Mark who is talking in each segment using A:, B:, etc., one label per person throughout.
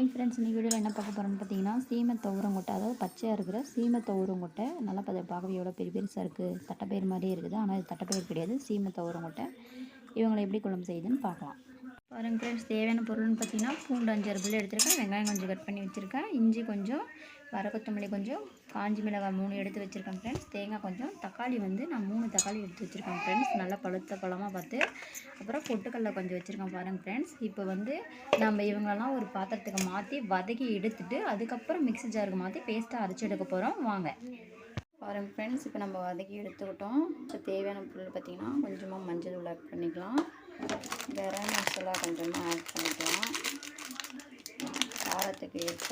A: Hi friends இந்த வீடியோவில் என்ன பார்க்க போகிறோம்னு பார்த்தீங்கன்னா சீமை துவரங்கொட்டை அதாவது பச்சையாக இருக்கிற சீமை துவரங்கொட்டை நல்லா பார்த்து பார்க்கவே எவ்வளோ பெரிய பெருசாக இருக்குது தட்டைப்பயிர் மாதிரியே இருக்குது. ஆனால் இது தட்டைப்பயிர் கிடையாது. சீமை துவரங்கொட்டை இவங்களை எப்படி குழம்பு செய்யுதுன்னு பார்க்கலாம். பாருங்க ஃப்ரெண்ட்ஸ் தேவையான பொருள்னு பார்த்தீங்கன்னா பூண்டு அஞ்சு அறுபது எடுத்திருக்கேன். வெங்காயம் கொஞ்சம் கட் பண்ணி வச்சுருக்கேன். இஞ்சி கொஞ்சம் வர கொத்தமல்லி கொஞ்சம் காஞ்சி மிளகாய் மூணு எடுத்து வச்சுருக்கேன் ஃப்ரெண்ட்ஸ் தேங்காய் கொஞ்சம் தக்காளி வந்து நான் மூணு தக்காளி எடுத்து வச்சுருக்கேன் ஃப்ரெண்ட்ஸ் நல்லா பழுத்த பழமாக பார்த்து. அப்புறம் பொட்டுக்கடலை கொஞ்சம் வச்சுருக்கேன் பாருங்கள் ஃப்ரெண்ட்ஸ் இப்போ வந்து நம்ம இவங்களெல்லாம் ஒரு பாத்திரத்துக்கு மாற்றி வதக்கி எடுத்துட்டு அதுக்கப்புறம் மிக்ஸி ஜாருக்கு மாற்றி பேஸ்ட்டாக அரைச்சி எடுக்க போகிறோம் வாங்க. பாருங்கள் ஃப்ரெண்ட்ஸ் இப்போ நம்ம வதக்கி எடுத்துக்கிட்டோம். இப்போ தேவையான பொருள் பார்த்திங்கன்னா கொஞ்சமாக மஞ்சள் தூள் ஆட் பண்ணிக்கலாம். கரம் மசாலா கொஞ்சமாக ஆட் பண்ணிக்கலாம். காரத்துக்கு ஏற்ப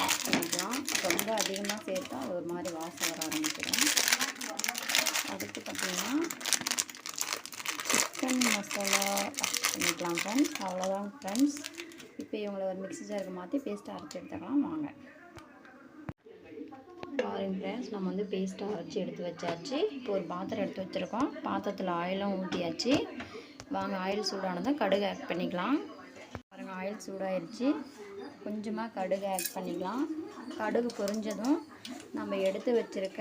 A: ஆட் பண்ணிக்கலாம் ரொம்ப அதிகமாக சேர்த்தா ஒரு மாதிரி வாசம் வர ஆரம்பிக்கிறோம் அடுத்து பார்த்திங்கன்னா சிக்கன் மசாலா ஆட் பண்ணிக்கலாம் ஃப்ரெண்ட்ஸ் அவ்வளோதான் ஃப்ரெண்ட்ஸ் இப்போ இவங்களை ஒரு மிக்ஸி ஜாருக்கு மாற்றி பேஸ்ட்டாக அரைச்சி எடுத்துக்கலாம். வாங்க. பாருங்க ஃப்ரெண்ட்ஸ் நம்ம வந்து பேஸ்ட்டாக அரைச்சி எடுத்து வச்சாச்சு. இப்போ ஒரு பாத்திரம் எடுத்து வச்சுருக்கோம். பாத்திரத்தில் ஆயிலும் ஊற்றியாச்சு வாங்க ஆயில் சூடானதும் கடுகு ஆட் பண்ணிக்கலாம். பாருங்கள் ஆயில் சூடாயிருச்சு. கொஞ்சமாக கடுகு ஆட் பண்ணிக்கலாம். கடுகு பொரிஞ்சதும் நம்ம எடுத்து வச்சுருக்க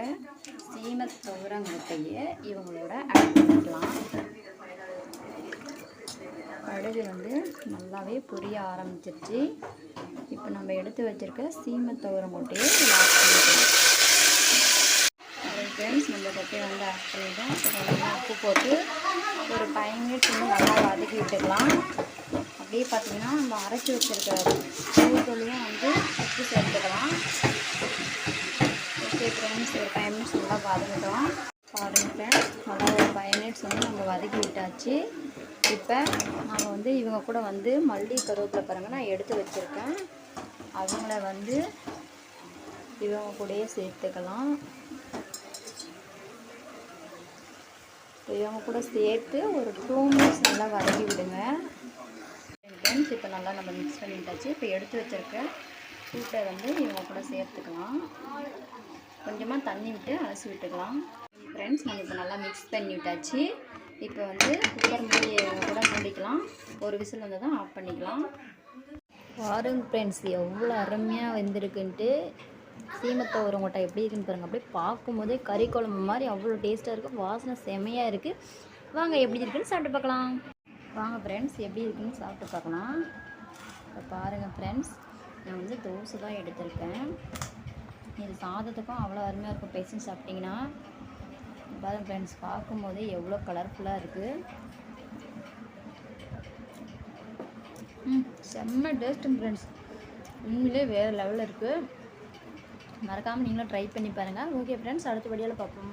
A: சீம துவரங்கொட்டையை இவங்களோட ஆட் பண்ணிக்கலாம். கடுகு வந்து நல்லாவே புரிய ஆரம்பிச்சிருச்சு. இப்போ நம்ம எடுத்து வச்சுருக்க சீமை துவரங்கொட்டையை ஆட் பண்ணிக்கலாம். ஃப்ரெண்ட்ஸ் நம்ம கொட்டையை வந்து ஆட் பண்ணிட்டோம் இப்போ உப்பு போட்டு ஒரு ஃபைவ் மினிட்ஸ் வந்து நல்லா வதக்கி விட்டுக்கலாம் அப்படியே பார்த்தீங்கன்னா நம்ம அரைச்சி வச்சுருக்க பூத்தொழியும் வந்து உப்பு சேர்த்துக்கலாம். ஓகே ஃப்ரெண்ட்ஸ் ஒரு ஃபைவ் மினிட்ஸ் நல்லா வதங்கிட்டோம். பாருங்கள் ஃப்ரெண்ட்ஸ் நல்லா ஒரு ஃபைவ் மினிட்ஸ் வந்து நம்ம வதக்கி விட்டாச்சு. இப்போ நம்ம வந்து இவங்க கூட வந்து மல்லி கருவேப்பில் பாருங்கள் நான் எடுத்து வச்சுருக்கேன். அவங்கள வந்து இவங்க கூடயே சேர்த்துக்கலாம். இவங்க கூட சேர்த்து ஒரு டூ மினிட்ஸ் நல்லா வதக்கி விடுங்க. ஃப்ரெண்ட்ஸ் இப்போ நல்லா நம்ம மிக்ஸ் பண்ணிட்டாச்சு. இப்போ எடுத்து வச்சுருக்க சூட்டை வந்து இவங்க கூட சேர்த்துக்கலாம். கொஞ்சமாக தண்ணி விட்டு அலசி விட்டுக்கலாம். ஃப்ரெண்ட்ஸ் நம்ம இப்போ நல்லா மிக்ஸ் பண்ணி விட்டாச்சு. இப்போ வந்து குக்கர் மூடி இவங்க கூட மூடிக்கலாம். ஒரு விசில் வந்து தான் ஆஃப் பண்ணிக்கலாம். பாருங்க ஃப்ரெண்ட்ஸ் எவ்வளோ அருமையாக வந்திருக்குன்ட்டு. சீமத்தை ஒரு முட்டை எப்படி இருக்குன்னு பாருங்கள் அப்படியே பார்க்கும்போதே கறி குழம்பு மாதிரி அவ்வளோ டேஸ்ட்டாக இருக்குது வாசனை செமையாக இருக்குது வாங்க எப்படி இருக்குன்னு சாப்பிட்டு பார்க்கலாம். வாங்க ஃப்ரெண்ட்ஸ் எப்படி இருக்குன்னு சாப்பிட்டு பார்க்கலாம். இப்போ பாருங்கள் ஃப்ரெண்ட்ஸ் நான் வந்து தோசை தான் எடுத்திருக்கேன். இது சாதத்துக்கும் அவ்வளோ அருமையாக இருக்கும். பேசி சாப்பிட்டிங்கன்னா. பாருங்கள் ஃப்ரெண்ட்ஸ் பார்க்கும்போதே எவ்வளோ கலர்ஃபுல்லாக இருக்குது ம் செம்ம டேஸ்ட்டுங்க ஃப்ரெண்ட்ஸ் உண்மையிலே வேறு லெவலில் இருக்குது மறக்காமல் நீங்களும் ட்ரை பண்ணி பாருங்கள் ஓகே ஃப்ரெண்ட்ஸ் அடுத்த வீடியோவில் பார்ப்போம்.